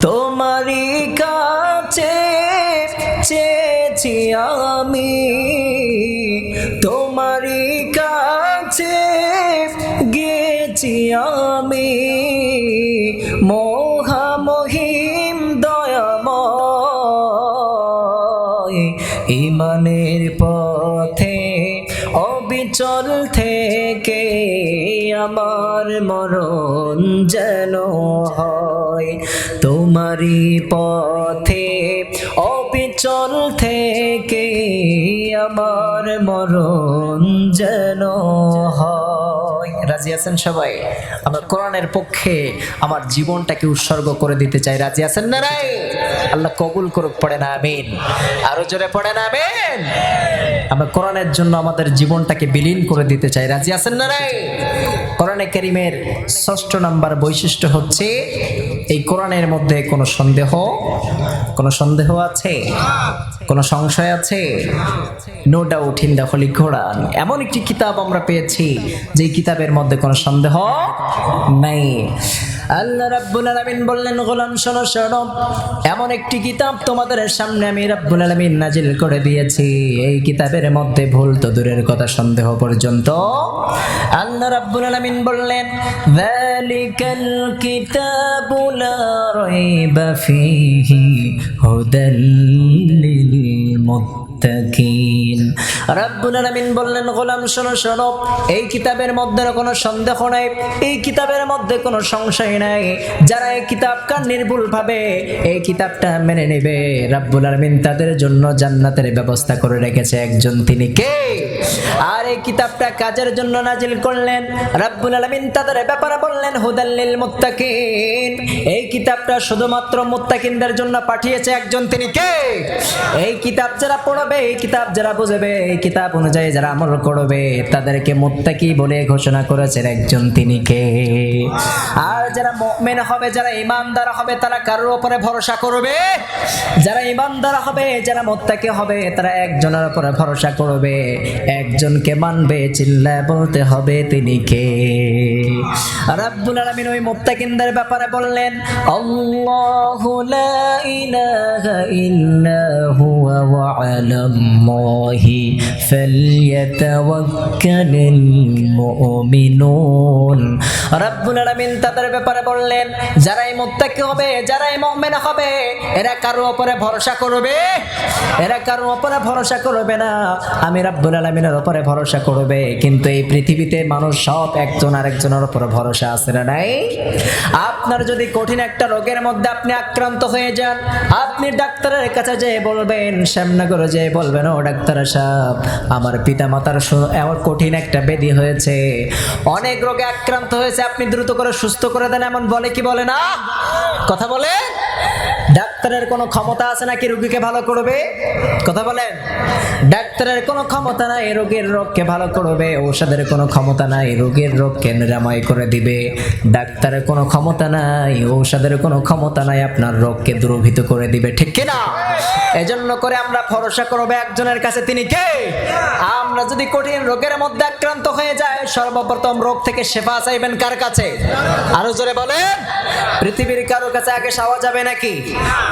তোমারই কাছে চেয়েছি আমি। তোমারই কাছে গেছি আমি। মহামহিম দয়াময়, ইমানের পথে অবিচল থেকে আমার মরণ তোমারই পথে অবিচল থেকে আমার মরণ যেন হয়। রাজি আছেন সবাই? আমরা কোরআনের পক্ষে আমার জীবনটাকে উৎসর্গ করে দিতে চাই। রাজি আছেন না রাই আল্লাহ কবুল করুক পড়ে না আমিন। আরও জোরে পড়ে না আমিন। আমরা কোরআনের জন্য আমাদের জীবনটাকে বিলীন করে দিতে চাই। রাজি আছেন না রাই কোরআনে করিমের ষষ্ঠ নাম্বার বৈশিষ্ট্য হচ্ছে এই কোরআনের মধ্যে কোনো সন্দেহ কোনো সন্দেহ আছে? কোনো সংশয় আছে? No doubt in the holy Quran এমন একটি কিতাব আমরা পেয়েছি যে কিতাবের মধ্যে কোনো সন্দেহ নাই। আল্লাহ রাব্বুল আলামিন বললেন, গোলাম, শোনো শোনো। এমন একটি কিতাব তোমাদের সামনে আমি রাব্বুল আলামিন নাজিল করে দিয়েছি। এই কিতাবের মধ্যে ভুল তো দূরের কথা, সন্দেহ পর্যন্ত। আল্লাহ রাব্বুল আলামিন বললেন, যালিকাল কিতাবু লা রাইবা ফীহি হুদাল লিল রাব্বুল আলামিন বললেন, গোলাম, শোনো শোনো, এই কিতাবের মধ্যে কোনো সন্দেহ নাই, এই কিতাবের মধ্যে কোনো সংশয় নাই। যারা এই কিতাবটা নির্ভুল ভাবে, এই কিতাবটা মেনে নেবে। রাব্বুল আলামিন তাদের জন্য জান্নাতের ব্যবস্থা করে রেখেছে একজন। তিনি কে? আর এই কিতাবটা কাজের জন্য নাজিল করলেন। রাব্বুল আলামিন তাদের ব্যাপারে বললেন হুদাল্লিল মুত্তাকিন। এই কিতাবটা শুধুমাত্র মুত্তাকিনদের জন্য পাঠিয়েছে একজন। তিনি কে? এই কিতাব যারা পড়বে, এই কিতাব যারা বুঝবে, এই কিতাব অনুযায়ী যারা আমল করবে, তাদেরকে মুত্তাকি বলে ঘোষণা করেছেন একজন তিনি কে? আর যারা মুমিন হবে, যারা ইমানদার হবে, তারা কারোর উপরে ভরসা করবে? যারা ইমানদার হবে, যারা মুত্তাকি হবে, তারা একজনের উপরে ভরসা করবে। একজনকে মানবে, চিল্লায় বলতে হবে তিনি কে? রাব্বুল আলামিন ওই মুত্তাকিনদের ব্যাপারে বললেন, আল্লাহু লা ইলাহা ইল্লা হুয়া ওয়া আলাল্লাহি ফালইয়াতাওয়াক্কালিল মুমিনুন। রাব্বুল আলামিন তাদের ব্যাপারে বললেন, যারাই মুত্তাকি হবে, যারাই মুমিন হবে, এরা কারও উপরে ভরসা করবে? এরা কারও উপরে ভরসা করবে না। আমি রাব্বুল আলামিনের উপরে ভরসা করবে। কিন্তু এই পৃথিবীতে মানুষ সব একজন আরেকজনের উপরে ভরসা আছে না নাই? আপনার যদি কঠিন একটা রোগের মধ্যে আপনি আক্রান্ত হয়ে যান, আপনি ডাক্তারের কাছে যেয়ে বলবেন, শ্যামনগরে যেয়ে বলবেন, ও ডাক্তার সাহেব, আমার পিতা মাতার এমন কঠিন একটা বেদি হয়েছে। অনেক রোগে আক্রান্ত হয়েছে, আপনি দ্রুত করে সুস্থ করে দেন। এমন বলে কি বলে না? কথা বলে? ডাক্তারের কোনো ক্ষমতা আছে নাকি রোগীকে ভালো করবে? কথা বলেন। ডাক্তারের কোনো ক্ষমতা নাই, রোগের রোগকে ভালো করবে। ঔষধের কোনো ক্ষমতা নাই, রোগের রোগকে নিরাময় করে দিবে। ডাক্তারের কোনো ক্ষমতা নাই, ঔষধের কোনো ক্ষমতা নাই, আপনার রোগকে দুরভিত করে দিবে। ঠিক কিনা? এজন্য করে আমরা ভরসা করবে একজনের কাছে, তিনি কে? আমরা যদি কঠিন রোগের মধ্যে আক্রান্ত হয়ে যায় সর্বপ্রথম রোগ থেকে সেবা চাইবেন কার কাছে? আরও জোরে বলেন, পৃথিবীর কারও কাছে আগে সাওয়া যাবে নাকি?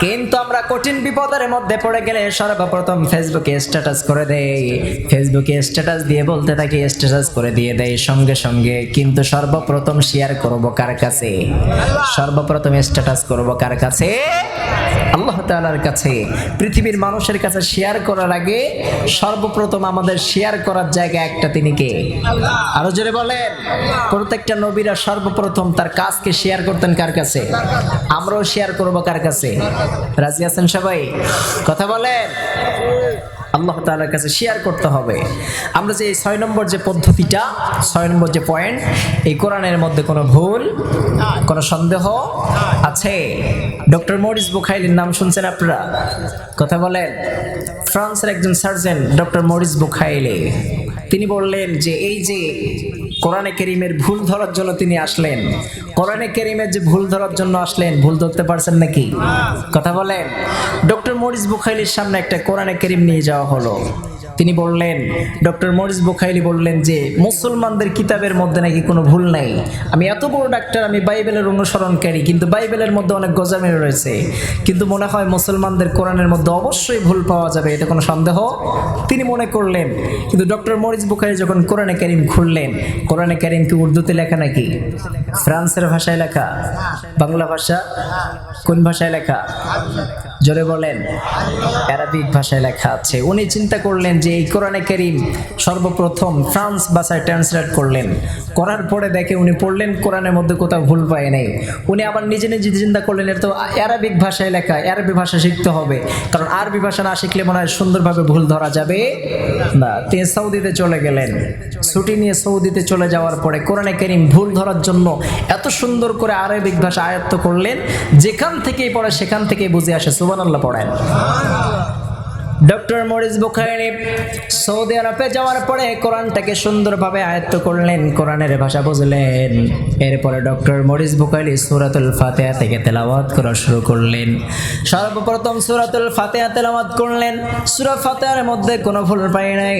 কিন্তু আমরা কঠিন বিপদের মধ্যে পড়ে গেলে সর্বপ্রথম ফেসবুকে স্ট্যাটাস করে দেই। ফেসবুকে স্ট্যাটাস দিয়ে বলতে থাকি, স্ট্যাটাস করে দিয়ে দেয় সঙ্গে সঙ্গে, কিন্তু সর্বপ্রথম শেয়ার করব কার কাছে? সর্বপ্রথম স্ট্যাটাস করব কার কাছে? আল্লাহ তালার কাছে পৃথিবীর মানুষের কাছে শেয়ার করার আগে সর্বপ্রথম আমাদের শেয়ার করার জায়গা একটা তিনি কে? আরও জোরে বলেন। প্রত্যেকটা নবীরা সর্বপ্রথম তার কাজকে শেয়ার করতেন কার কাছে? আমরাও শেয়ার করব কার কাছে? রাজি আছেন সবাই? কথা বলেন। আল্লাহ তালার কাছে শেয়ার করতে হবে। আমরা যে এই ছয় নম্বর যে পদ্ধতিটা, ছয় নম্বর যে পয়েন্ট এই কোরআনের মধ্যে কোনো ভুল, কোনো সন্দেহ আছে? ডক্টর মরিস বুখাইলির নাম শুনছেন আপনারা? কথা বলেন। ফ্রান্সের একজন সার্জন, ডক্টর মরিস বুখাইলে তিনি বললেন যে, এই যে কোরআনে কেরিমের ভুল ধরার জন্য তিনি আসলেন। কোরআনে কেরিমের যে ভুল ধরার জন্য আসলেন, ভুল ধরতে পারছেন নাকি? কথা বলেন। ডক্টর মরিস বুখাইলির সামনে একটা কোরআনে কেরিম নিয়ে যাওয়া হলো। তিনি বললেন, ডক্টর মরিস বোখাইলি বললেন যে, মুসলমানদের কিতাবের মধ্যে নাকি কোনো ভুল নাই। আমি এত বড় ডাক্তার, আমি বাইবেলের অনুসরণকারী, কিন্তু বাইবেলের মধ্যে অনেক গজামিল রয়েছে। কিন্তু মনে হয় মুসলমানদের কোরআনের মধ্যে অবশ্যই ভুল পাওয়া যাবে, এটা কোনো সন্দেহ? তিনি মনে করলেন, কিন্তু ডক্টর মরিস বুখারি যখন কোরআনে কারিম খুললেন, কোরআনে কারিম কি উর্দুতে লেখা নাকি? ফ্রান্সের ভাষায় লেখা, বাংলা ভাষা কোন ভাষায় লেখা? জোরে বলেন। অ্যারাবিক ভাষায় লেখা আছে, উনি চিন্তা করলেন যে এই কোরআনে কারিম সর্বপ্রথম ফ্রান্স ভাষায় ট্রান্সলেট করলেন। করার পরে দেখে উনি পড়লেন কোরআনের মধ্যে কোথাও ভুল পায় নাই। উনি আবার নিজে নিজে চিন্তা করলেন এটা তো অ্যারাবিক ভাষায় লেখা, অ্যারাবি ভাষা শিখতে হবে। কারণ আরবি ভাষা না শিখলে মনে হয় সুন্দরভাবে ভুল ধরা যাবে। না, তিনি সৌদিতে চলে গেলেন। ছুটি নিয়ে সৌদিতে চলে যাওয়ার পরে কোরআনে কারিম ভুল ধরার জন্য এত সুন্দর করে আরবিক ভাষা আয়ত্ত করলেন, যেখান থেকেই পড়ে সেখান থেকেই বুঝে আসে। সুবান আল্লাহ পড়েন ডক্টর মরিস বুখারি সৌদি আরবে যাওয়ার পরে কোরআনটাকে সুন্দরভাবে আয়ত্ত করলেন, কোরআনের ভাষা বুঝলেন। এরপরে ডক্টর মরিস বুখারি সুরাতুল ফাতেহা থেকে তেলাওয়াত করা শুরু করলেন। সর্বপ্রথম সুরাতুল ফাতেহা তেলাওয়াত করলেন। সুরা ফাতেহার মধ্যে কোনো ভুল পাই নাই।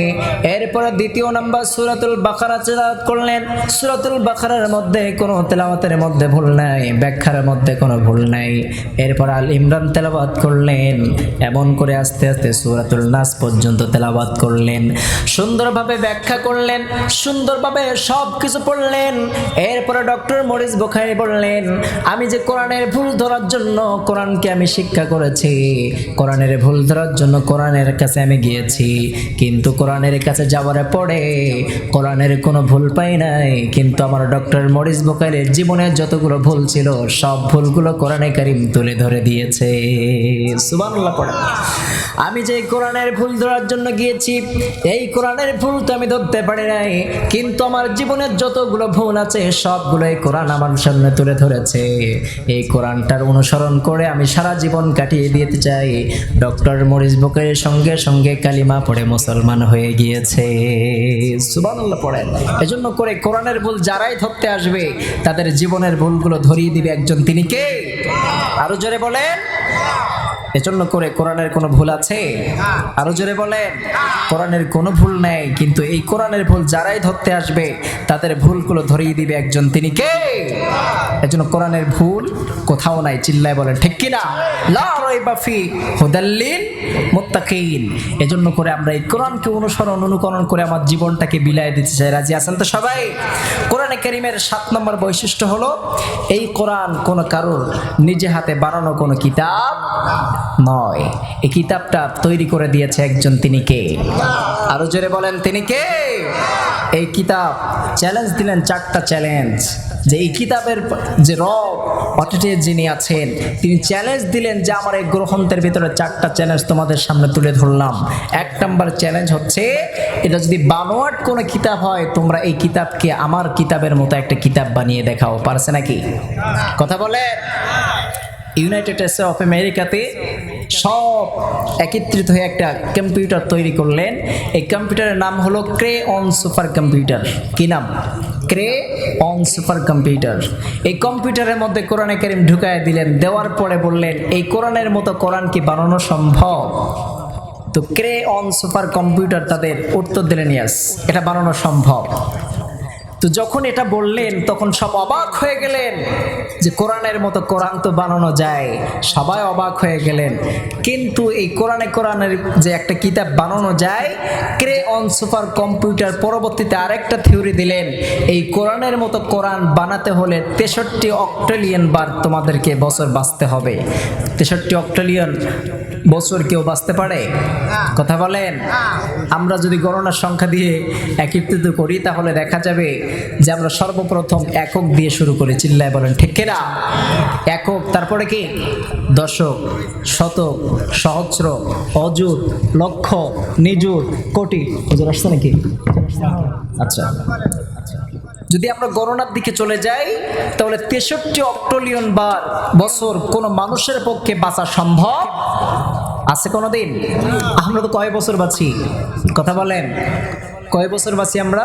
এরপরে দ্বিতীয় নাম্বার সুরাতুল বাখারা তেলাওয়াত করলেন। সুরাতুল বাখারার মধ্যে কোনো তেলাওয়াতের মধ্যে ভুল নাই, ব্যাখ্যার মধ্যে কোনো ভুল নাই। এরপর আল ইমরান তেলাওয়াত করলেন। এমন করে আস্তে আস্তে সুরাতুল নাস পর্যন্ত তেলাওয়াত করলেন, সুন্দরভাবে ব্যাখ্যা করলেন, সুন্দরভাবে সব কিছু পড়লেন। এরপরে ডক্টর মরিস বোখারি বললেন, আমি যে কোরআনের ভুল ধরার জন্য কোরআনকে আমি শিক্ষা করেছি, কোরআনের ভুল ধরার জন্য কোরআনের কাছে আমি গিয়েছি, কিন্তু কোরআনের কাছে যাওয়ার পরে কোরআনের কোনো ভুল পাই নাই। কিন্তু আমার ডক্টর মরিস বোকারের জীবনের যতগুলো ভুল ছিল, সব ভুলগুলো কোরআনে কারিম তুলে ধরে দিয়েছে। পড়ে আমি যে কোরআনের ভুল ধরার জন্য গিয়েছি। এই কোরআনের ভুল তো আমি ধরতে পারি নাই। কিন্তু আমার জীবনের যতগুলো ভুল আছে সবগুলো এই কোরআন আমার সামনে তুলে ধরেছে। এই কোরআনটার অনুসরণ করে আমি সারা জীবন কাটিয়ে দিতে চাই। ডক্টর মরিস বকের সঙ্গে সঙ্গে কালিমা পড়ে মুসলমান হয়ে গিয়েছে। সুবহানাল্লাহ পড়েন। এজন্য করে কোরআনের ভুল যারাই ধরতে আসবে, তাদের জীবনের ভুলগুলো ধরিয়ে দিবে একজন। তিনি কে? আরও জোরে বলেন। এজন্য করে কোরআনের কোনো ভুল আছে? আরও জোরে বলেন। কোরআনের কোনো ভুল নেই, কিন্তু এই কোরআনের ভুল যারাই ধরতে আসবে, তাদের ভুলগুলো ধরিয়ে দিবে একজন। তিনি কে? এজন্য কোরআনের ভুল কোথাও নাই, চিল্লায় বলেন। ঠিক কিনা? লা রাইবা ফি হুদাল্লিল মুত্তাকিন। এজন্য করে আমরা এই কোরআনকে অনুসরণ, অনুকরণ করে আমার জীবনটাকে বিলায় দিতে চাই। রাজি আছেন তো সবাই? কোরআনে কারিমের সাত নম্বর বৈশিষ্ট্য হলো, এই কোরআন কোনো কারোর নিজে হাতে বানানো কোনো কিতাব নয়। এই কিতাবটা তৈরি করে দিয়েছে একজন তিনি কে? আরও জোরে বলেন, তিনি কে? এই কিতাব চ্যালেঞ্জ দিলেন চারটা চ্যালেঞ্জ যে এই কিতাবের যে রব যিনি আছেন, তিনি চ্যালেঞ্জ দিলেন যে আমার এই গ্রন্থের ভিতরে চারটা চ্যালেঞ্জ তোমাদের সামনে তুলে ধরলাম। এক নম্বর চ্যালেঞ্জ হচ্ছে, এটা যদি বানোয়াট কোনো কিতাব হয়, তোমরা এই কিতাবকে আমার কিতাবের মতো একটা কিতাব বানিয়ে দেখাও, পারছে নাকি? কথা বলে ইউনাইটেড স্টেটস অফ আমেরিকাতে সব একত্রিত হয়ে একটা কম্পিউটার তৈরি করলেন। এই কম্পিউটারের নাম হলো ক্রে অন সুপার কম্পিউটার কি নাম? ক্রে অন সুপার কম্পিউটার এই কম্পিউটারের মধ্যে কোরআনে কারিম ঢুকায় দিলেন, দেওয়ার পরে বললেন, এই কোরআনের মতো কোরআন কি বানানো সম্ভব? তো ক্রে অন সুপার কম্পিউটার তাদের উত্তর দিলেন ইয়াস এটা বানানো সম্ভব। তো যখন এটা বললেন, তখন সব অবাক হয়ে গেলেন যে কোরআনের মতো কোরআন তো বানানো যায়, সবাই অবাক হয়ে গেলেন। কিন্তু এই কোরআনে কোরআনের যে একটা কিতাব বানানো যায় ক্রে অন সুপার কম্পিউটার পরবর্তীতে আরেকটা থিওরি দিলেন, এই কোরআনের মতো কোরআন বানাতে হলে তেষট্টি অক্টোলিয়ান বার তোমাদেরকে বছর বাঁচতে হবে। তেষট্টি অক্টোলিয়ান বছর কেউ বাঁচতে পারে? কথা বলেন? আমরা যদি গণনার সংখ্যা দিয়ে একত্রিত করি, তাহলে দেখা যাবে যে আমরা সর্বপ্রথম একক দিয়ে শুরু করি, চিল্লায় বলেন, ঠিক কিনা? একক, তারপরে কি? দশক, শতক, সহস্র, অযুত, লক্ষ, নিযুত, কোটি। হুজুর আসছে নাকি? আচ্ছা। যদি আমরা গণনার দিকে চলে যাই, তাহলে তেষট্টি অক্টোলিয়ন বার বছর কোনো মানুষের পক্ষে বাঁচা সম্ভব? আছে কোনো দিন আমরা তো কয় বছর বাঁচি? কথা বলেন। কয় বছর বাঁচি আমরা?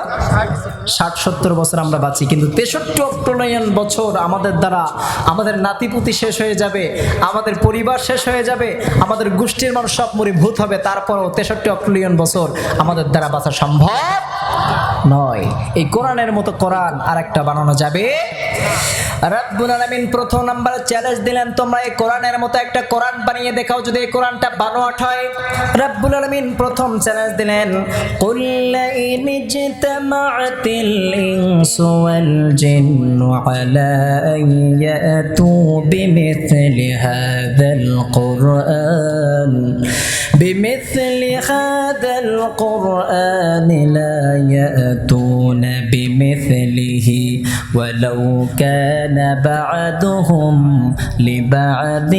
ষাট, সত্তর বছর আমরা বাঁচি। কিন্তু তেষট্টি অট্টনয়ন বছর আমাদের দ্বারা আমাদের নাতিপুতি শেষ হয়ে যাবে, আমাদের পরিবার শেষ হয়ে যাবে, আমাদের গোষ্ঠীর মানুষ সব মরিভূত হবে, তারপরও তেষট্টি অট্টনয়ন বছর আমাদের দ্বারা বাঁচা সম্ভব নয়। এই কোরআনের মতো কোরআন আর একটা বানানো যাবে। রাব্বুল আলামিন প্রথম নাম্বার চ্যালেঞ্জ দিলেন, তোমরা এই কোরআনের মতো একটা কোরআন বানিয়ে দেখাও, যদি এই কোরআনটা বানোয়াট হয়। রাব্বুল আলামিন প্রথম চ্যালেঞ্জ দিলেন, কুল ইন ইজতামাআতিল ইনসু ওয়াল জিন্নু আলা আন ইয়াতু বিমিথলি হাযাল কুরআন بمثل هذا القرآن لا يأتون بمثله ولو كان بعدهم لبعد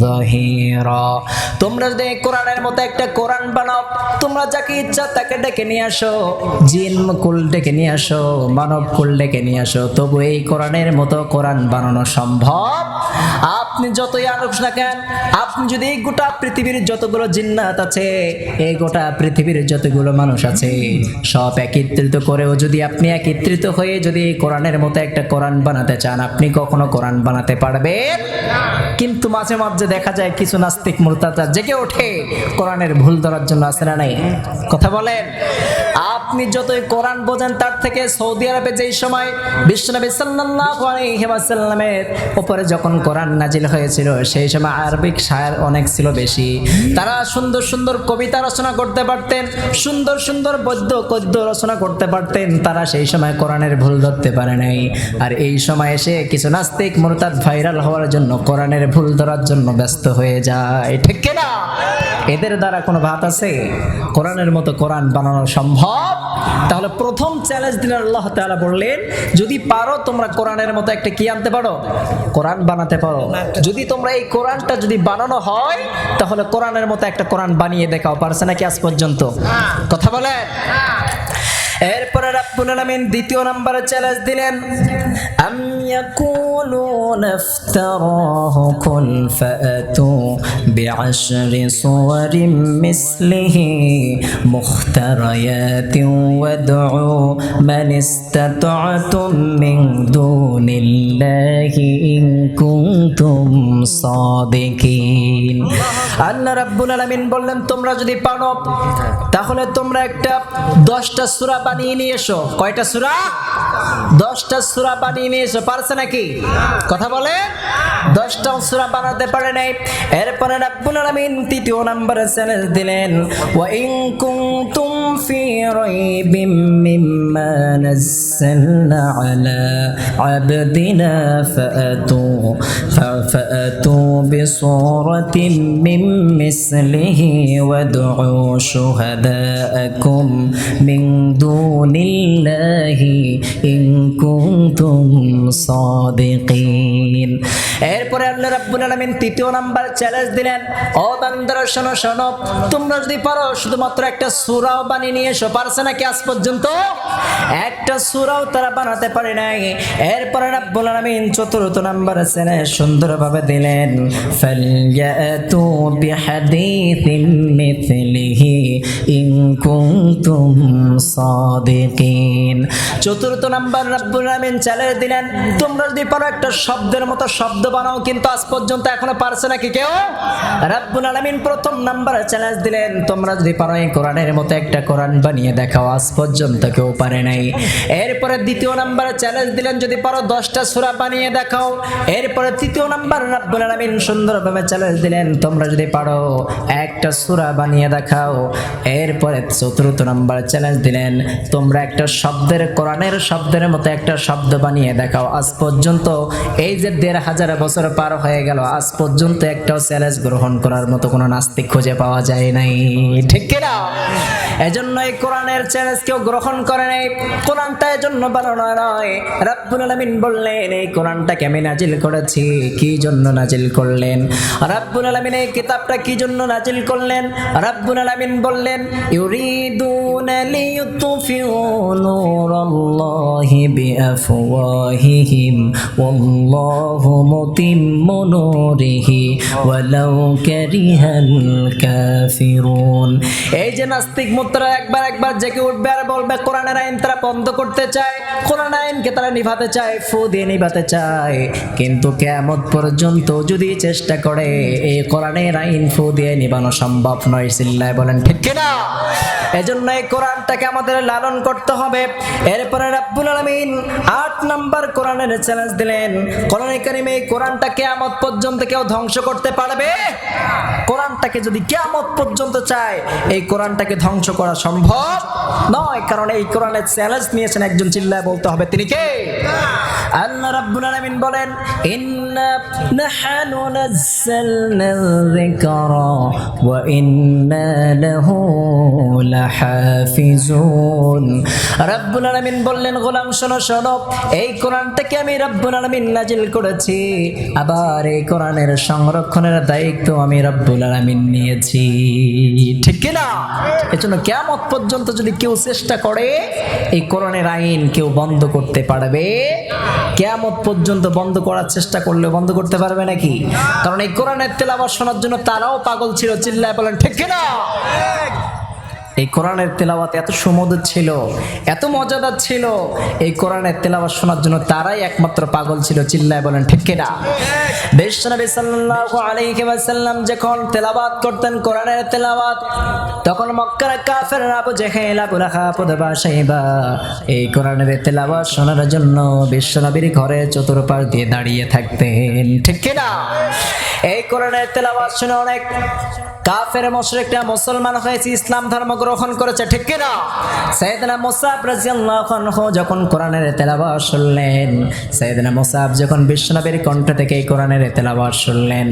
ظهيرا তোমরা যদি এই কোরআনের মতো একটা কোরআন বানাও তোমরা যাকে ইচ্ছা তাকে ডেকে নিয়ে আসো জিন কুল ডেকে নিয়ে আসো মানব কুল ডেকে নিয়ে আসো তবু এই কোরআনের মতো কোরআন বানানো সম্ভব আপনি যতই আনুষ না কেন, আপনি যদি এই গোটা পৃথিবীর যতগুলো জিন্নাত আছে, এই গোটা পৃথিবীর যতগুলো মানুষ আছে, সব একত্রিত করেও যদি আপনি একত্রিত হয়ে যদি এই কোরআনের মতো একটা কোরআন বানাতে চান, আপনি কখনো কোরআন বানাতে পারবেন? কিন্তু মাঝে মাঝে দেখা যায় কিছু নাস্তিক মূর্তাতা জেগে ওঠে, কোরআনের ভুল ধরার জন্য আসে না নাই? কথা বলেন। আপনি যতই কোরআন বোঝেন, তার থেকে সৌদি আরবে যেই সময় বিশ্বনবী সাল্লাল্লাহু আলাইহি ওয়াসাল্লামের উপরে যখন কোরআন নাজিল হয়েছিল, সেই সময় আরবিক শায়ের অনেক ছিল বেশি। তারা সুন্দর সুন্দর কবিতা রচনা করতে পারতেন, সুন্দর সুন্দর বৈদ্য গদ্য রচনা করতে পারতেন, তারা সেই সময় কোরআনের ভুল ধরতে পারে নাই। আর এই সময় এসে কিছু নাস্তিক মুরতাদ ভাইরাল হওয়ার জন্য কোরআনের ভুল ধরার জন্য ব্যস্ত হয়ে যায়। ঠিক কিনা? এদের দ্বারা কোনো ভাত আছে? কোরআনের মতো কোরআন বানানো সম্ভব? তাহলে প্রথম চ্যালেঞ্জ দিলেন আল্লাহ তাআলা বললেন, যদি পারো তোমরা কোরআনের মতো একটা কি আনতে পারো? কোরআন বানাতে পারো। যদি তোমরা এই কোরআনটা যদি বানানো হয়, তাহলে কোরআনের মতো একটা কোরআন বানিয়ে দেখাও, পারছে নাকি আজ পর্যন্ত? কথা বলেন? এরপরে রাব্বুল আলামিন দ্বিতীয় নম্বরে চ্যালেঞ্জ দিলেন আম ইয়াকুলুনা ইফতারাহু কুল ফাতু বিআশরি সুওয়ারিন মিসলিহি মুখতারায়াতিন ওয়াদউ মান ইসতাতা'তুম মিন দুনিল্লাহি ইন কুনতুম সাদিকিন। আল্লাহ রাব্বুল আলামিন বললেন তোমরা যদি পারো তাহলে তোমরা একটা দশটা সূরা বানিয়ে নিয়ে এসো। কয়টা সূরা? দশটা সূরা বানিয়ে নিয়ে এসো, পারছে নাকি? কথা বলে দশটা সূরা বানাতে পারে নাই। এরপরে রাব্বুল আলামিন তৃতীয় চ্যালেঞ্জ দিলেন, ওয়া ইন কুনতুম ফি রাইবিম মিম্মা আলা আবদিনা ফাতু ফাতু মিন মিসলিহি ওয়াদউ মিন দুনিল্লাহি ইন কুনতুম সাদিকিন এরপরে আল্লাহ রাব্বুল আলামিন তৃতীয় নাম্বার চ্যালেঞ্জ দিলেন। ও বান্দারা, শোনো শোনো, তোমরা যদি পারো, শুধুমাত্র একটা সূরাও বানিয়ে নিয়ে এসো, পারছে নাকি আজ পর্যন্ত? একটা সূরাও তারা বানাতে পারে নাই। এরপরে রাব্বুল আলামিন চতুর্থ নাম্বার চ্যালেঞ্জ সুন্দরভাবে দিলেন। ফালয়াতু বিহাদিথিন মিথলিহি ইন কুনতুম সাদিকিন। চতুর্থ নাম্বার রাব্বুল আলামিন চ্যালেঞ্জ দিলেন। তোমরা যদি পারো একটা শব্দের মতো শব্দ বানাও, কিন্তু আজ পর্যন্ত এখনও পারছে নাকি কেউ? রাব্বুল আলামিন প্রথম নাম্বার চ্যালেঞ্জ দিলেন। তোমরা যদি পারো এই কোরআনের মতো একটা কোরআন বানিয়ে দেখাও, আজ পর্যন্ত কেউ পারে নাই। এরপরে দ্বিতীয় নাম্বার চ্যালেঞ্জ দিলেন, যদি পারো দশটা সূরা বানিয়ে দেখাও। এরপরে তৃতীয় নাম্বার রাব্বুল আলামিন সুন্দরভাবে চ্যালেঞ্জ দিলেন, তোমরা যদি পারো একটা সূরা বানিয়ে দেখাও। এরপরে চতুর্থ নাম্বার চ্যালেঞ্জ দিলেন, তোমরা একটা শব্দের, কোরআনের শব্দের মতো একটা শব্দ বানিয়ে দেখাও। আজ পর্যন্ত এই যে দেড় হাজার বছর পার হয়ে গেল। আজ পর্যন্ত একটাও চ্যালেঞ্জ গ্রহণ করার মতো কোনো নাস্তিক খুঁজে পাওয়া যায় নাই। ঠিক কিনা এজন্য এই কোরআনের চ্যালেঞ্জ কেউ গ্রহণ করে নাই। কোরআনটা এজন্য বানানো নয়। রাব্বুল আলামিন বললেন, এই কোরআনটাকে আমি নাজিল করেছি। কি জন্য নাজিল করলেন? রাব্বুল আলামিন এই কিতাবটা কি জন্য নাজিল করলেন? রাব্বুল আলামিন বললেন, ইউরিদুনা লিইউতফিউ নূরাল্লাহি বিআফওয়াহিহিম, ওয়াল্লাহু متم نوره ولو كره الكافرون এই যে নাস্তিক মুত্রা একবার একবার জেগে উঠবে আর বলবে কোরআনের আইন তারা বন্ধ করতে চায় কোরআন আইনকে তারা নিভাতে চায় ফু দিয়ে নিভাতে চায় কিন্তু কেমত পর্যন্ত যদি চেষ্টা করে এই কোরআনের আইন ফু দিয়ে নিবানো সম্ভব নয় সিল্লায় বলেন ঠিক কিনা এজন্য এই কোরআনটাকে আমাদের লালন করতে হবে। এরপরে রাব্বুল আলামিন আট নাম্বার কোরআনের চ্যালেঞ্জ দিলেন। কোরআনে কারিমে এই কোরআনটা কেয়ামত পর্যন্ত কেউ ধ্বংস করতে পারবে? কোরআনটাকে যদি কেয়ামত পর্যন্ত চায়, এই কোরআনটাকে ধ্বংস করা সম্ভব নয়। কারণ এই কোরআনের চ্যালেঞ্জ নিয়েছেন একজন চিল্লায় বলতে হবে। তিনি কে? আল্লাহ রাব্বুল আলামিন বলেন, ইন্না নাহনু নাযালনা যিকরা ওয়া ইন্না লাহু লাহাফিজুন রাব্বুল আলামিন বললেন, গোলাম, শোনো শোনো, এই কোরআনটাকে আমি রাব্বুল আলামিন নাজিল করেছি। আবার এই কোরআনের সংরক্ষণের দায়িত্ব আমি রাব্বুল আলামিন নিয়েছি। ঠিক কি না এজন্য কিয়ামত পর্যন্ত যদি কেউ চেষ্টা করে, এই কোরআনের আইন কেউ বন্ধ করতে পারবে। কেয়ামত পর্যন্ত বন্ধ করার চেষ্টা করলে বন্ধ করতে পারবে নাকি? কারণ এই কোরআনের তেলাবাদ শোনার জন্য তারাও পাগল ছিল, চিল্লায় বলেন, ঠিক কিনা? এই কোরআনের তেলাওয়াত এত সুমধুর ছিল, এত মজাদার ছিল। এই কোরআনের তেলাওয়াত শোনার জন্য তারাই একমাত্র পাগল ছিল, চিল্লায় বলেন, ঠিক কিনা বিশ্বনবী সাল্লাল্লাহু আলাইহি ওয়াসাল্লাম যখন তেলাওয়াত করতেন, কোরআনের তেলাওয়াত, তখন মক্কার কাফের আবু জেহেল আবু লাহাব শাইবা এই কোরআনের তেলাওয়াত শোনার জন্য বিশ্বনবীর ঘরে চতুর্পাশ দিয়ে দাঁড়িয়ে থাকতেন। ঠিক কিনা এই কোরআনের তেলাওয়াত শুনে অনেক কাফের, মুশরিকরা মুসলমান হয়েছে, ইসলাম ধর্ম গ্রহণ করেছে, ঠিক কিনা? সাইয়েদনা মুসাব রাদিয়াল্লাহু আনহু যখন কোরআনের তেলাওয়াত শুনলেন, সাইয়েদনা মুসাব যখন বিশ্বনবীর কণ্ঠ থেকে কোরআনের তেলাওয়াত শুনলেন,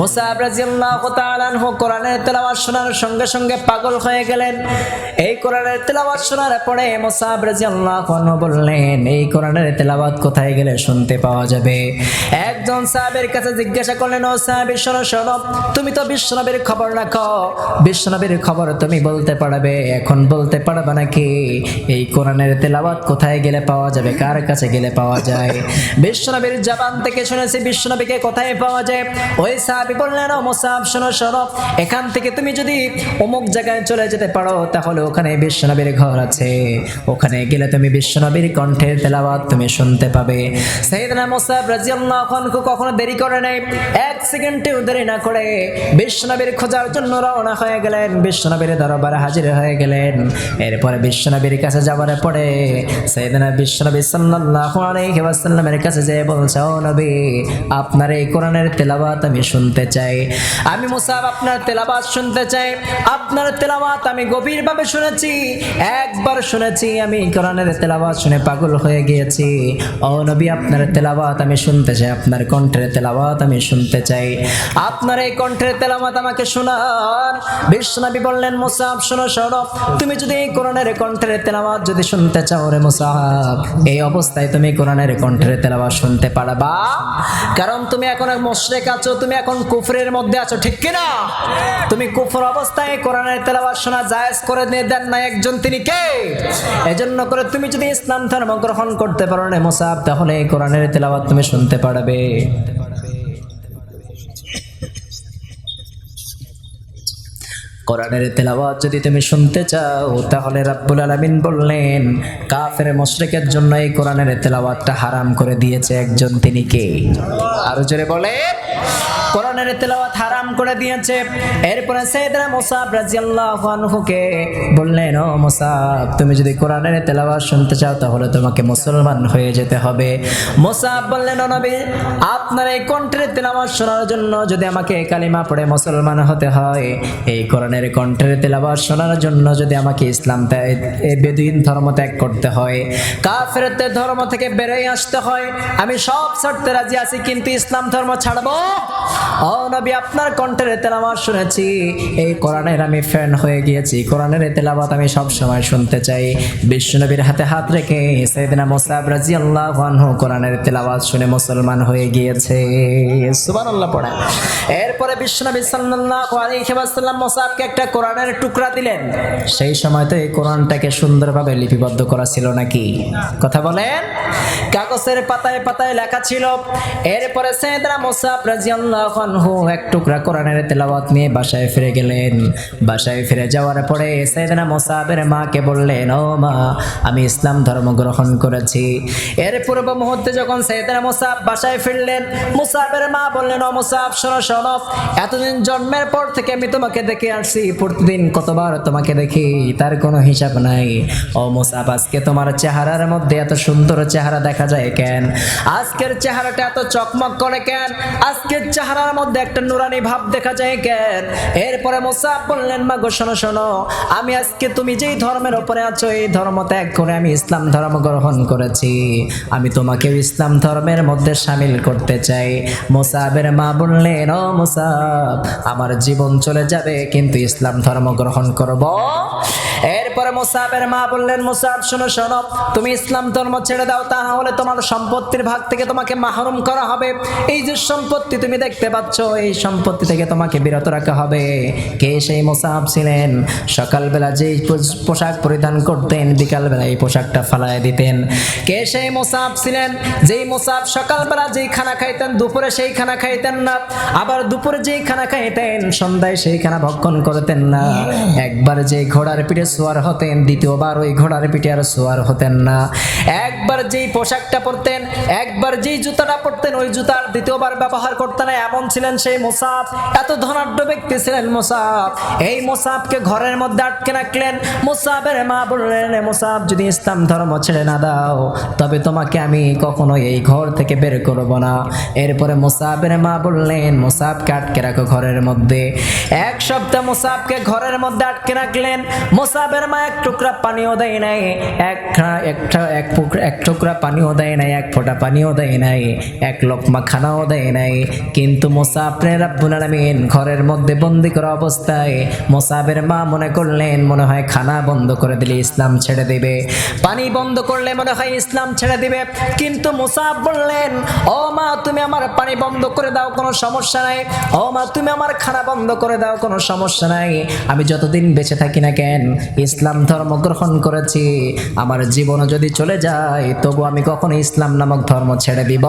মুসাব রাদিয়াল্লাহু তাআলা আনহু কোরআনের তেলাওয়াত শোনার সঙ্গে সঙ্গে পাগল হয়ে গেলেন। এই কোরআনের তেলাওয়াত শোনার পরে মুসাব রাদিয়াল্লাহু আনহু বললেন, এই কোরআনের তেলাওয়াত কোথায় গেলে শুনতে পাওয়া যাবে? একজন সাহাবের কাছে জিজ্ঞাসা করলেন, ও সাহাবী, শোনো শোনো, তুমি তো বিশ্বনবীর খবর রাখো। বিশ্বনবীর খবর তুমি বলতে পারবে এখন বলতে পারবে নাকি? এই কোরআনের তেলাওয়াত কোথায় গেলে পাওয়া যাবে? কার কাছে গেলে পাওয়া যায়? বিশ্বনবীর জবান থেকে শুনেছি বিশ্বনবীকে কোথায় পাওয়া যায়? ওই সাহাবী বললেন, ও মোসাব, শোনো শোনো, এখান থেকে তুমি যদি অমুক জায়গায় চলে যেতে পারো, তাহলে ওখানে বিশ্বনবীর ঘর আছে। ওখানে গেলে তুমি বিশ্বনবীর কণ্ঠের তেলাওয়াত তুমি শুনতে পাবে। সাইয়েদনা মুসাব রাদিয়াল্লাহু আনহু কখনো দেরি করে নাই। এক সেকেন্ডেও দেরি না করে বিশ্বনবীর খোঁজার জন্য রওনা হয়ে গেলেন। বিশ্বনবীর দরবারে হাজির হয়ে গেলেন। এরপরে বিশ্বনবীর কাছে যাওয়ার পরে সাইয়েদনা বিশ্বনবী সাল্লাল্লাহু আলাইহি কাছে যেয়ে বলছে, ও নবী, আপনার এই কোরআনের তেলাওয়াত আমি শুনতে চাই। আমি মুসাব, আপনার তেলাওয়াত শুনতে চাই। আপনার তেলাওয়াত আমি গভীরভাবে শুনেছি। একবার শুনেছি আমি কোরআনের তেলাওয়াত শুনে পাগল হয়ে গিয়েছি। ও নবী, আপনার তেলাবাত আমি শুনতে চাই। আপনার কণ্ঠের তেলাবাত আমি শুনতে চাই। আপনার এই কণ্ঠের তেলাওয়াত আমাকে শোনান। বিশ্বনবী বললেন, মুসাব, শোনো শোনো তুমি যদি এই কোরআনের কণ্ঠের তেলাওয়াত যদি শুনতে চাও রে মুসাব এই অবস্থায় তুমি কোরআনের কণ্ঠের তেলাওয়াত শুনতে পারবা। কারণ তুমি এখন মুশরিক আছো, তুমি এখন কুফরের মধ্যে আছো, ঠিক কি না তুমি কুফর অবস্থায় কোরআনের তেলাওয়াত শোনা জায়েজ করে দিয়ে দেন না একজন, তিনি কে? এজন্য করে তুমি যদি ইসলাম ধর্ম গ্রহণ করতে পারো না মুসাব তাহলে এই কোরআনের তেলাওয়াত তুমি শুনতে পারবে। কোরআনের তেলাওয়াত যদি তুমি শুনতে চাও, তাহলে রাব্বুল আলামিন বললেন, কাফের মুশরিকের জন্য এই কোরআনের তেলাওয়াতটা হারাম করে দিয়েছে একজন তিনি কে? আরও জোরে বলে কোরআনের তেলাওয়াত হারাম করে দিয়েছে। এরপরে সাইয়েদনা মুসাব রাদিয়াল্লাহু আনহুকে বললেন, ও মুসাব, তুমি যদি কোরআনের তেলাওয়াত শুনতে চাও তাহলে তোমাকে মুসলমান হয়ে যেতে হবে। মুসাব বললেন, ও নবী, আপনার এই কণ্ঠের তেলাওয়াত শোনার জন্য যদি আমাকে কালিমা পড়ে মুসলমান হতে হয়, এই কোরআনের কণ্ঠের তেলাওয়াত শোনার জন্য যদি আমাকে ইসলাম বেদুইন ধর্ম ত্যাগ করতে হয়, কাফেরদের ধর্ম থেকে বেরোয় আসতে হয়, আমি সব ছাড়তে রাজি আছি, কিন্তু ইসলাম ধর্ম ছাড়বো? নবী, আপনার কণ্ঠের তেলাওয়াত শুনেছি। এই কোরআনের আমি ফ্যান হয়ে গিয়েছি। কোরআনের তেলাওয়াত আমি সব সময় শুনতে চাই। হাতে হাত রেখে মুসাব রাদিয়াল্লাহু আনহু কোরআনের তেলাওয়াত শুনে মুসলমান হয়ে গিয়েছে। সুবহানাল্লাহ পড়া। এরপরে বিশ্বনবী সাল্লাল্লাহু আলাইহি ওয়াসাল্লাম মুসাবকে একটা কোরআনের টুকরা দিলেন। সেই সময় তো এই কোরআনটাকে সুন্দরভাবে লিপিবদ্ধ করা ছিল নাকি? কথা বলেন। কাগজের পাতায় পাতায় লেখা ছিল, এরপরে সৈয়দনা মুসাব রাদিয়াল্লাহু আনহু এক টুকরা কোরআনের তেলাওয়াত নিয়ে বাসায় ফিরে গেলেন। বাসায় ফিরে যাওয়ার পরে সৈয়দনা মুসাবের মাকে বললেন, ও মা, আমি ইসলাম ধর্ম গ্রহণ করেছি। এর পূর্ব মুহূর্তে যখন সৈয়দনা মুসাব বাসায় ফিরলেন, মুসাবের মা বললেন, ও মুসাব, শোনো শোনো, এতদিন জন্মের পর থেকে আমি তোমাকে দেখে আসছি, প্রতিদিন কতবার তোমাকে দেখি, তার কোনো হিসাব নাই। ও মুসাব, আজকে তোমার চেহারার মধ্যে এত সুন্দর চেহারা দেখা যায় কেন? আজকের চেহারাটা এত চকমক করে কেন? আজকের চেহারার মধ্যে একটা নুরানি ভাব দেখা যায় কেন? এরপরে মুসাব বললেন, মা গো, শোনো শোনো, আমি আজকে তুমি যেই ধর্মের উপরে আছো, এই ধর্ম ত্যাগ করে আমি ইসলাম ধর্ম গ্রহণ করেছি। আমি তোমাকে ইসলাম ধর্মের মধ্যে সামিল করতে চাই। মোসাবের মা বললেন, ও মোসাব, আমার জীবন চলে যাবে, কিন্তু ইসলাম ধর্ম গ্রহণ করব। এরপরে মোসাবের মা বললেন, মোসাব, শোনো শোনো, তুমি ইসলাম ধর্ম ছেড়ে দাও তা না হলে তোমার সম্পত্তির ভাগ থেকে তোমাকে মাহরুম করা হবে। এই যে সম্পত্তি তুমি দেখতে পাচ্ছ, এই সম্পত্তি থেকে তোমাকে বিরত রাখা হবে। কে সেই মোসাব ছিলেন? সকালবেলা যেই পোশাক পরিধান করতেন, বিকালবেলা এই পোশাকটা ফালায় দিতেন। কে সেই মোসাব ছিলেন? যেই মোসাব সকালবেলা যেই খানা খাইতেন, দুপুরে সেই খানা খাইতেন না। আবার দুপুরে যেই খানা খাইতেন, সন্ধ্যায় সেই খানা ভক্ষণ করতেন না। একবার যে ঘোড়ার পিঠে সোয়ার হতেন, দ্বিতীয়বার ওই ঘোড়ার পিঠে আর সোয়ার হতেন না। একবার যেই পোশাকটা পরতেন, একবার যেই জুতাটা পরতেন, ওই জুতার দ্বিতীয়বার ব্যবহার করতেন, এমন ছিলেন সেই মোসাফ। এত ধনাঢ্য ব্যক্তি ছিলেন মোসাফ। এই মোসাফকে ঘরের মধ্যে আটকে রাখলেন। মোসাফের মা বললেন মোসাফ, যদি ইসলাম ধর্ম ছেড়ে না দাও, তবে তোমাকে আমি কখনো এই ঘর থেকে বের করব না। এরপরে মোসাফের মা বললেন, মোসাফকে আটকে রাখো ঘরের মধ্যে। এক সপ্তাহ মোসাফকে ঘরের মধ্যে আটকে রাখলেন। মোসাফের মা এক টুকরা পানিও দেয় নাই। এক একটা পুক- এক টুকরা পানিও দেয় নাই এক ফোঁটা পানিও দেয় নাই, এক লোকমা খানাও দেয় নাই। কিন্তু মোসাফরে রাব্বুল আলামিন ঘরের মধ্যে বন্দি করা অবস্থায় মোসাবের মা মনে করলেন, মনে হয় খানা বন্ধ করে দিলে ইসলাম ছেড়ে দিবে। পানি বন্ধ করলে মনে হয় ইসলাম ছেড়ে দিবে। কিন্তু মোসাব বললেন, ও মা, তুমি আমার পানি বন্ধ করে দাও, কোনো সমস্যা নাই। ও মা, তুমি আমার খানা বন্ধ করে দাও, কোনো সমস্যা নাই। আমি যতদিন বেঁচে থাকি না কেন, ইসলাম ধর্ম গ্রহণ করেছি। আমার জীবন যদি চলে যায়, তবু আমি কখনো ইসলাম নামক ধর্ম ছেড়ে দিব।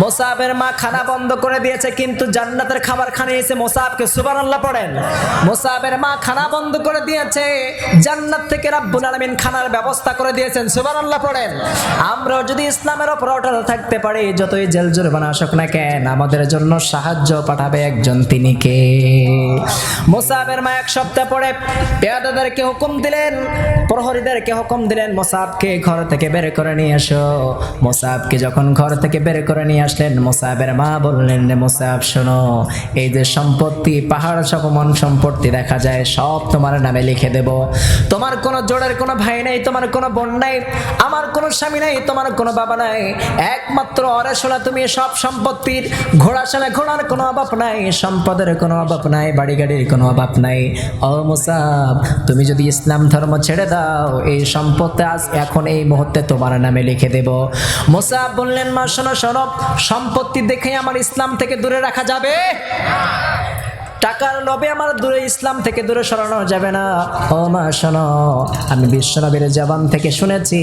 মোসাবের মা খানা বন্ধ করে দিয়েছে, কিন্তু জান্নাতের খাবার খানিয়েছে মোসাবকে সুবান আল্লাহ পড়েন। মোসাবের মা খানা বন্ধ করে দিয়েছে, জান্নাত থেকে রাব্বুল আলামিন খানার ব্যবস্থা করে দিয়েছেন সুবান আল্লাহ পড়েন। আমরাও যদি ইসলামের ওপর অটল থাকতে পারি, যতই জেল জরিমানা আসুক না কেন, আমাদের জন্য সাহায্য পাঠাবে একজন তিনি কে? মোসাবের মা এক সপ্তাহ পরে পেয়াদাদেরকে হুকুম দিলেন, প্রহরীদেরকে হুকুম দিলেন, মোসাবকে ঘর থেকে বের করে নিয়ে এসো। মোসাবকে যখন ঘর থেকে বের করে নিয়ে আসলেন, মোসাবের মা বললেন রে মোসাব, শোনো, এই যে সম্পত্তি, পাহাড় সমন সম্পত্তি দেখা যায়, সব তোমার নামে লিখে দেব। তোমার কোনো জোড়ের কোনো ভাই নাই, তোমার কোনো বোন নাই, আমার কোনো স্বামী নাই, তোমার কোনো বাবা নাই। একমাত্র অরেশোলা, তুমি সব সম্পত্তির ঘোড়া ঘোড়াশালা ঘোড়ার কোনো অভাব নাই, সম্পদের কোনো অভাব নাই বাড়ি গাড়ির কোনো অভাব নাই। ও মুসাব, তুমি যদি ইসলাম ধর্ম ছেড়ে দাও, এই সম্পত্তি আজ এখন এই মুহূর্তে তোমার নামে লিখে দেব। মুসাব বললেন মা শোনো সরব সম্পত্তি দেখে আমার ইসলাম থেকে দূরে রাখা যাবে? টাকার লোভে আমার দূরে ইসলাম থেকে দূরে সরানো যাবে না। ও মা, শোনো, আমি বিশ্বনবীর জবান থেকে শুনেছি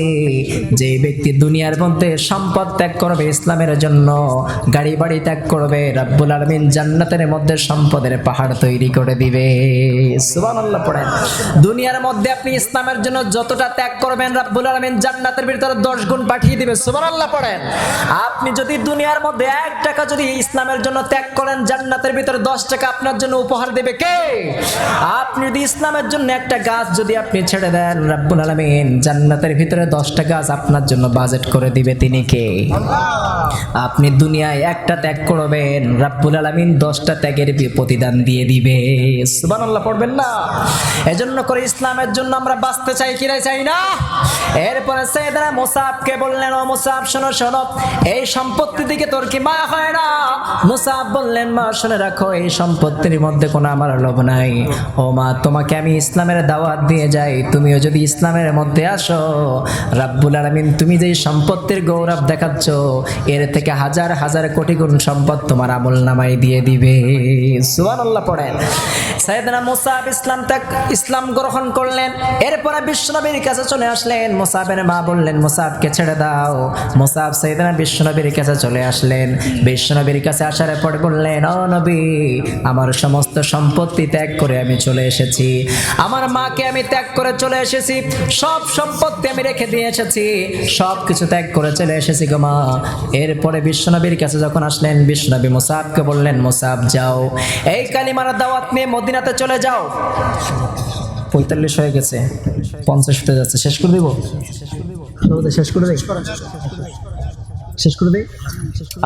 যে ব্যক্তি দুনিয়ার মধ্যে সম্পদ ত্যাগ করবে ইসলামের জন্য, গাড়ি বাড়ি ত্যাগ করবে, রাব্বুল আলমিন জান্নাতের মধ্যে সম্পদের পাহাড় তৈরি করে দিবে। সুবহানাল্লাহ পড়েন। দুনিয়ার মধ্যে আপনি ইসলামের জন্য যতটা ত্যাগ করবেন, রাব্বুল আলমিন জান্নাতের ভিতরে দশ গুণ পাঠিয়ে দিবে। সুবহানাল্লাহ পড়েন। আপনি যদি দুনিয়ার মধ্যে এক টাকা যদি ইসলামের জন্য ত্যাগ করেন, জান্নাতের ভিতরে দশ টাকা আপনার জন্য উপহার দেবে কে? আপনি যদি ইসলামের জন্য একটা গাছ যদি আপনি ছেড়ে দেন রাব্বুল আলমিন জান্নাতের ভিতরে দশটা গাছ আপনার জন্য বাজেট করে দিবে তিনি কে? আপনি দুনিয়ায় একটা ত্যাগ করবেন রাব্বুল আলমিন দশটা ত্যাগের প্রতিদান দিয়ে দিবে। সুবহানাল্লাহ পড়বেন না? এজন্য করে ইসলামের জন্য আমরা বাঁচতে চাই কিনা চাই না? এরপরে সেদনা মুসাবকে বললেন ও মুসাব শোনো শোনো এই সম্পত্তি দিকে তোর কি মায়া হয় না? মুসাব বললেন মা শুনে রাখো এই সম্পত্তির মধ্যে কোনো আমার লোভ নাই। ও মা, তোমাকে আমি ইসলামের দাওয়াত দিয়ে যাই। তুমিও যদি ইসলামের মধ্যে আসো, রাব্বুল আলামিন, তুমি যেই সম্পত্তির গৌরব দেখাচ্ছ, এর থেকে হাজার হাজার কোটি গুণ সম্পদ তোমার আমল নামাই দিয়ে দিবে। সুবহানাল্লাহ পড়েন। সাইয়েদনা মুসাব ইসলাম তাক ইসলাম গ্রহণ করলেন। এরপরে বিশ্বনবীর কাছে চলে আসলেন। মুসাবের মা বললেন মুসাবকে ছেড়ে দাও। মুসাব সাইয়েদনা বিশ্বনবীর কাছে চলে আসলেন। বিশ্বনবীর কাছে আসার পর বললেন, ও নবী, আমার সমস্ত সম্পত্তি ত্যাগ করে আমি চলে এসেছি। আমার মাকে আমি ত্যাগ করে চলে এসেছি। সব সম্পত্তি আমি রেখে দিয়ে এসেছি। সব কিছু ত্যাগ করে চলে এসেছি গো মা। এরপরে বিশ্বনবীর কাছে যখন আসলেন, বিশ্বনবী মুসাবকে বললেন, মুসাব, যাও। এই কালিমার দাওয়াত নিয়ে মদিনাতে চলে যাও। পঁয়তাল্লিশ হয়ে গেছে। পঞ্চাশ হতে যাচ্ছে। শেষ করে দিব? শেষ করে দেই? শেষ করে দেই?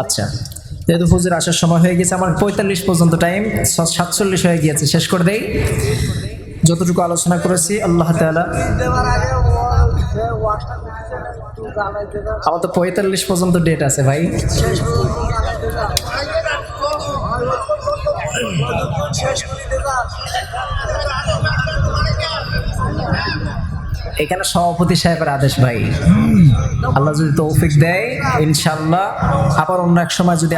আচ্ছা। যেহেতু হুজুর আসার সময় হয়ে গেছে, আমার পঁয়তাল্লিশ পর্যন্ত টাইম সাতচল্লিশ হয়ে গিয়েছে, শেষ করে দেই। যতটুকু আলোচনা করেছি, আল্লাহ আমার তো পঁয়তাল্লিশ পর্যন্ত ডেট আছে ভাই। এখানে সভাপতি সাহেবের আদেশ ভাই। আল্লাহ যদি তৌফিক দেয় ইনশাল্লাহ আবার অন্য এক সময় যদি